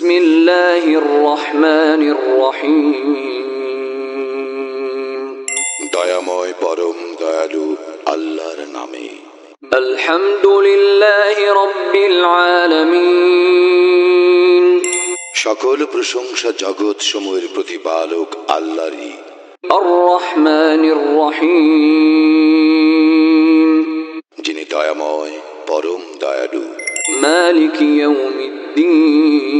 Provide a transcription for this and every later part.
بسم الله الرحمن الرحيم দয়াময় পরম দয়ালু আল্লাহর নামে الحمد لله رب العالمين সকল প্রশংসা জগৎ সমূহের প্রতিপালক আল্লাহরই الرحمن الرحيم যিনি দয়াময় পরম দয়ালু مالك يوم الدين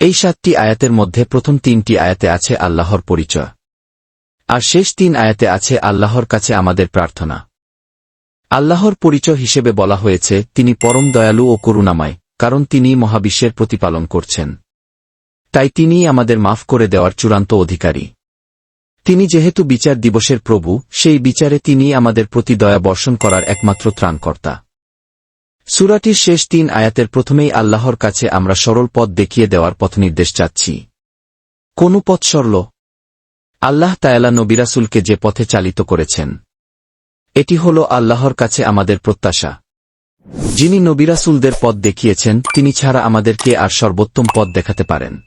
এই সাতটি আয়াতের মধ্যে প্রথম তিনটি আয়াতে আছে আল্লাহর পরিচয়। আর শেষ তিন আয়াতে আছে আল্লাহর কাছে আমাদের প্রার্থনা। আল্লাহর পরিচয় হিসেবে বলা হয়েছে, তিনি পরম দয়ালু ও করুণাময়, কারণ তিনি মহাবিশ্বের প্রতিপালন করছেন। তাই তিনিই আমাদের মাফ করে দেওয়ার চূড়ান্ত অধিকারী। তিনি যেহেতু বিচার দিবসের প্রভু, সেই বিচারে তিনি আমাদের প্রতি দয়া বর্ষণ করার একমাত্র ত্রাণকর্তা। সুরাটির শেষ তিন আয়াতের প্রথমেই আল্লাহর কাছে আমরা সরল পথ দেখিয়ে দেওয়ার পথনির্দেশ চাচ্ছি। কোন পথ সরল? আল্লাহ তায়ালা নবিরাসুলকে যে পথে চালিত করেছেন। এটি হল আল্লাহর কাছে আমাদের প্রত্যাশা। যিনি নবিরাসুলদের পথ দেখিয়েছেন, তিনি ছাড়া আমাদেরকে আর সর্বোত্তম পথ দেখাতে পারেন।